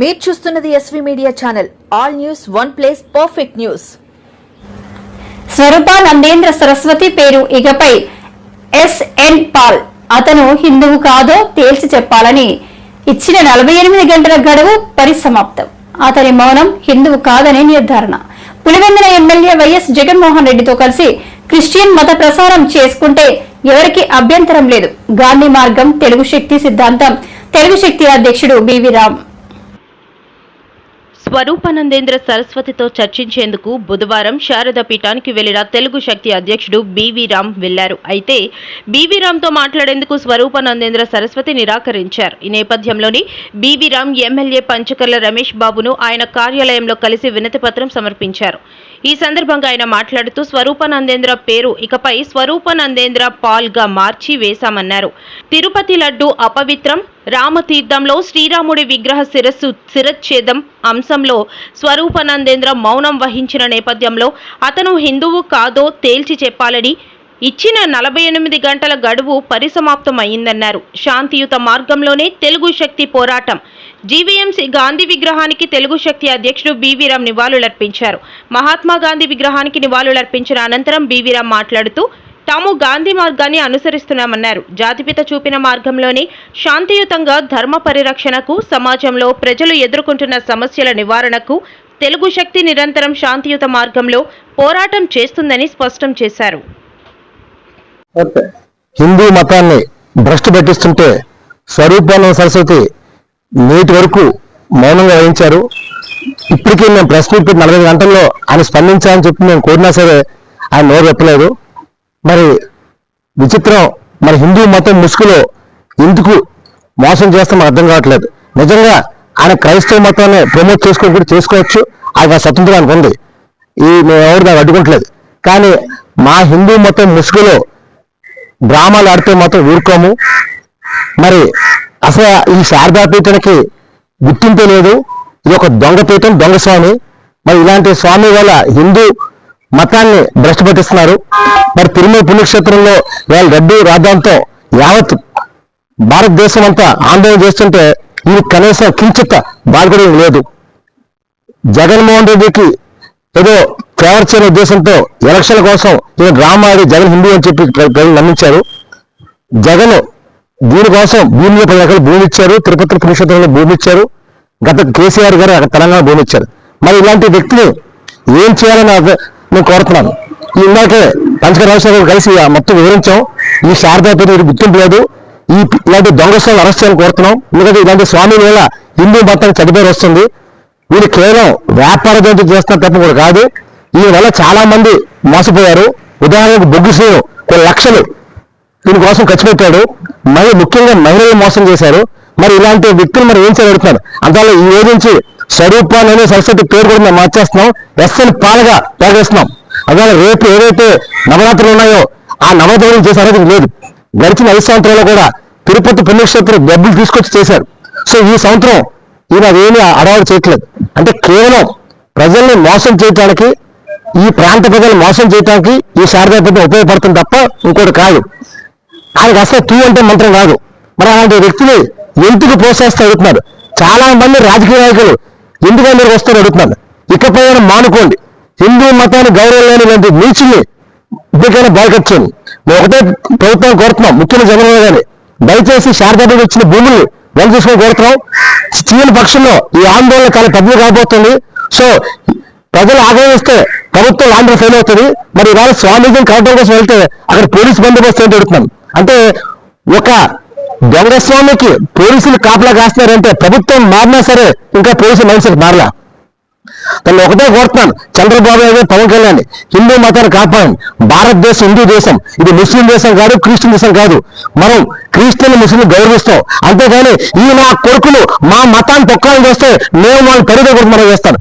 మీరు చూస్తున్నది SV media channel all news one place perfect news Swaroopanandendra Saraswati పేరు ఇకపై ఎస్ఎన్ పాల్ అతను హిందువు కాదో తేల్చి చెప్పాలని ఇచ్చిన నలభై ఎనిమిది గంటల గడువు పరిసమాప్తం. అతని మౌనం హిందువు కాదనే నిర్ధారణ. పులివెందుల ఎమ్మెల్యే వైఎస్ జగన్మోహన్ రెడ్డితో కలిసి క్రిస్టియన్ మత ప్రసారం చేసుకుంటే ఎవరికి అభ్యంతరం లేదు. గాంధీ మార్గం తెలుగు శక్తి సిద్ధాంతం. తెలుగు శక్తి అధ్యక్షుడు బివి రామ్. స్వరూపానందేంద్ర సరస్వతితో చర్చించేందుకు బుధవారం శారద పీఠానికి వెళ్ళిన తెలుగు శక్తి అధ్యక్షుడు బీవీ రామ్ వెళ్ళారు. అయితే బీవీ రామ్తో మాట్లాడేందుకు స్వరూపానందేంద్ర సరస్వతి నిరాకరించారు. ఈ నేపథ్యంలోని బీవీ రామ్ ఎమ్మెల్యే పంచకర్ల రమేష్ బాబును ఆయన కార్యాలయంలో కలిసి వినతి పత్రం సమర్పించారు. ఈ సందర్భంగా ఆయన మాట్లాడుతూ స్వరూపానందేంద్ర పేరు ఇకపై స్వరూపానందేంద్ర పాల్గా మార్చి వేశామన్నారు. తిరుపతి లడ్డు అపవిత్రం రామతీర్థంలో శ్రీరాముడి విగ్రహ శిరస్సు శిరచ్ఛేదం అంశంలో స్వరూపానందేంద్ర మౌనం వహించిన నేపథ్యంలో అతను హిందువు కాదో తేల్చి చెప్పాలని ఇచ్చిన నలభై ఎనిమిది గంటల గడువు పరిసమాప్తం అయిందన్నారు శాంతియుత మార్గంలోనే తెలుగు శక్తి పోరాటం. జీవీఎంసీ గాంధీ విగ్రహానికి తెలుగు శక్తి అధ్యక్షుడు బీవీరామ్ నివాళులర్పించారు. మహాత్మా గాంధీ విగ్రహానికి నివాళులర్పించిన అనంతరం బీవీరామ్ మాట్లాడుతూ తాము గాంధీ మార్గాన్ని అనుసరిస్తున్నామన్నారు. జాతిపిత చూపిన మార్గంలోనే శాంతియుతంగా ధర్మ పరిరక్షణకు సమాజంలో ప్రజలు ఎదుర్కొంటున్న సమస్యల నివారణకు తెలుగు శక్తి నిరంతరం శాంతియుత మార్గంలో పోరాటం చేస్తుందని స్పష్టం చేశారు. హిందూ మతాన్ని భ్రష్టు పట్టిస్తుంటే స్వరూపానంద సరస్వతి నేటి వరకు మౌనంగా వహించారు. ఇప్పటికీ మేము ప్రెస్ మీట్ నలభై గంటల్లో ఆయన స్పందించాలని చెప్పి మేము కోరినా సరే ఆయన నోరు చెప్పలేదు మరి విచిత్రం మరి హిందూ మతం ముసుగులో ఎందుకు మోసం చేస్తామో అర్థం కావట్లేదు. నిజంగా ఆయన క్రైస్తవ మతాన్ని ప్రమోట్ చేసుకొని కూడా చేసుకోవచ్చు. ఆయన స్వతంత్రం ఆయనకు ఉంది. ఈ మేము ఎవరు దాన్ని అడ్డుకుంటలేదు. కానీ మా హిందూ మతం ముసుగులో డ్రామాలు ఆడితే మాత్రం ఊరుకోము. మరి అసలు ఈ శారదా పీఠానికి గుర్తింపే లేదు. ఇది ఒక దొంగ పీఠం దొంగ స్వామి. మరి ఇలాంటి స్వామి వల్ల హిందూ మతాన్ని భ్రష్టు పట్టిస్తున్నారు మరి తిరుమల పుణ్యక్షేత్రంలో వాళ్ళ రెడ్డి రాజ్యాంతో యావత్ భారతదేశం అంతా ఆందోళన చేస్తుంటే ఇది కనీసం కించిత బాధపడడం లేదు. జగన్మోహన్ రెడ్డికి ఏదో ఫేవర్ చేయని ఉద్దేశంతో ఎలక్షన్ల కోసం ఈయన డ్రామా జగన్ హిందూ అని చెప్పి ప్రజలు నమ్మించారు. జగన్ దీనికోసం భూమిలో పది ఎకరాలు భూమి ఇచ్చారు. తిరుపతి పురుషోత్తరంలో భూమి ఇచ్చారు. గత కేసీఆర్ గారు తెలంగాణ భూమి ఇచ్చారు. మరి ఇలాంటి వ్యక్తిని ఏం చేయాలని నేను కోరుతున్నాను. ఇందాకే పంచకరాజు గారు కలిసి మొత్తం వివరించాం. ఈ శారదా మీరు గుర్తింపు లేదు. ఈ ఇలాంటి దొంగ అరెస్ట్ చేయాలని కోరుతున్నాం. ఎందుకంటే ఇలాంటి స్వామి వల్ల హిందూ మతానికి చెడ్డ వస్తుంది. వీళ్ళు కేవలం వ్యాపార జంతు చేస్తున్న తప్ప కూడా కాదు. ఈ వల్ల చాలా మంది మోసపోయారు. ఉదాహరణకు బొగ్గు శ్రీను కొన్ని లక్షలు దీనికోసం ఖర్చు పెట్టాడు. మరి ముఖ్యంగా మహిళలు మోసం చేశారు. మరి ఇలాంటి వ్యక్తులు మరి ఏం చేయగలుగుతున్నారు అందువల్ల ఈ రోజు నుంచి స్వరూపాన్ని అనే సరస్వతి పేరు కూడా మేము మార్చేస్తున్నాం. ఎస్ఎన్ పాలగా ప్రకటిస్తున్నాం అదే రేపు ఏదైతే నవరాత్రులు ఉన్నాయో ఆ నవరాత్రులు చేసే అర్హత లేదు. గడిచిన ఐదు సంవత్సరాల్లో కూడా తిరుపతి పుణ్యక్షేత్రం డబ్బులు తీసుకొచ్చి చేశారు. సో ఈ సంవత్సరం ఈయన అదేమీ అడవాడు చేయట్లేదు. అంటే కేవలం ప్రజల్ని మోసం చేయటానికి ఈ ప్రాంత ప్రజలు మోసం చేయడానికి ఈ శారదా పెద్ద ఉపయోగపడుతుంది తప్ప ఇంకోటి కాదు. ఆయనకు అసలు తూ అంటే మంత్రం కాదు. మరి అలాంటి వ్యక్తిని ఎందుకు ప్రోత్సహిస్తూ అడుగుతున్నారు? చాలా మంది రాజకీయ నాయకులు ఎందుకని మీరు వస్తారు అడుగుతున్నాను? ఇకపై మానుకోండి. హిందూ మతాన్ని గౌరవం లేని వంటి నీచుల్ని ఇప్పటికైనా బాయ్కట్ మేము ఒకటే ప్రభుత్వం కోరుతున్నాం ముఖ్యమంత్రి జగన్మోహన్ గారి దయచేసి శారదాపేట ఇచ్చిన భూముల్ని వెనక తీసుకొని కోరుతున్నాం. చేయని పక్షంలో ఈ ఆందోళన చాలా పెద్దలు కాబోతుంది. సో ప్రజలు ఆగ్రహిస్తే ప్రభుత్వం ఆంధ్ర ఫెయిల్ అవుతుంది. మరి ఇవాళ స్వామీజీని కలవడం కోసం వెళ్తే అక్కడ పోలీస్ బందోబస్తు ఏంటి అడుగుతున్నాం అంటే ఒక దొంగస్వామికి పోలీసులు కాపలా కాస్తున్నారంటే ప్రభుత్వం మారినా సరే ఇంకా పోలీసులు మైండ్ మారలా. తను ఒకటే కోరుతున్నాను చంద్రబాబు నాయుడు పవన్ కళ్యాణ్ హిందూ మతాన్ని కాపాడండి. భారతదేశం హిందూ దేశం ఇది ముస్లిం దేశం కాదు క్రిస్టియన్ దేశం కాదు. మనం క్రిస్టియన్ ముస్లిం గౌరవిస్తాం. అంతేగాని ఈ నా కొడుకులు మా మతాన్ని తొక్కాలని చేస్తే మేము వాళ్ళని కూడా మనం చేస్తాను.